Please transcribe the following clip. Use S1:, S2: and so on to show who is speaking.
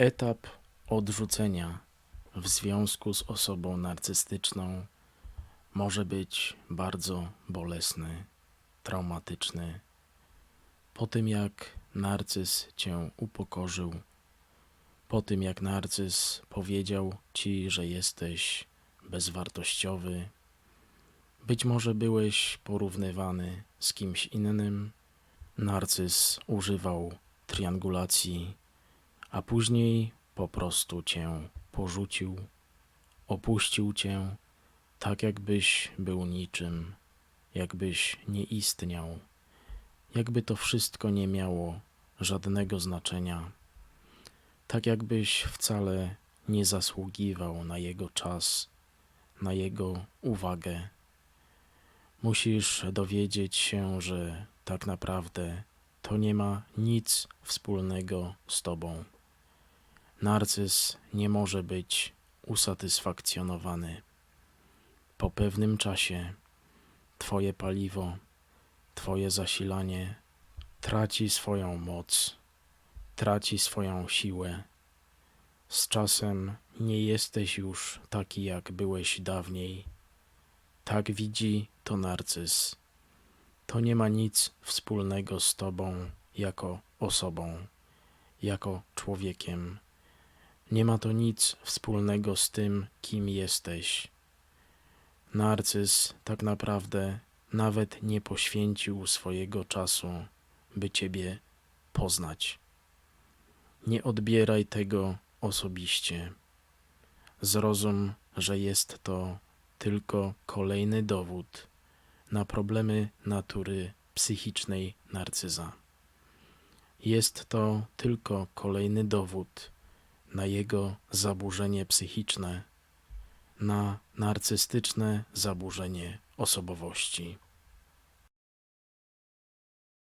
S1: Etap odrzucenia w związku z osobą narcystyczną może być bardzo bolesny, traumatyczny. Po tym jak narcyz cię upokorzył, po tym jak narcyz powiedział ci, że jesteś bezwartościowy, być może byłeś porównywany z kimś innym. Narcyz używał triangulacji, a później po prostu cię porzucił, opuścił cię, tak jakbyś był niczym, jakbyś nie istniał, jakby to wszystko nie miało żadnego znaczenia, tak jakbyś wcale nie zasługiwał na jego czas, na jego uwagę. Musisz dowiedzieć się, że tak naprawdę to nie ma nic wspólnego z tobą. Narcyz nie może być usatysfakcjonowany. Po pewnym czasie twoje paliwo, twoje zasilanie traci swoją moc, traci swoją siłę. Z czasem nie jesteś już taki, jak byłeś dawniej. Tak widzi to narcyz. To nie ma nic wspólnego z tobą jako osobą, jako człowiekiem. Nie ma to nic wspólnego z tym, kim jesteś. Narcyz tak naprawdę nawet nie poświęcił swojego czasu, by ciebie poznać. Nie odbieraj tego osobiście. Zrozum, że jest to tylko kolejny dowód na problemy natury psychicznej narcyza. Jest to tylko kolejny dowód na jego zaburzenie psychiczne, na narcystyczne zaburzenie osobowości.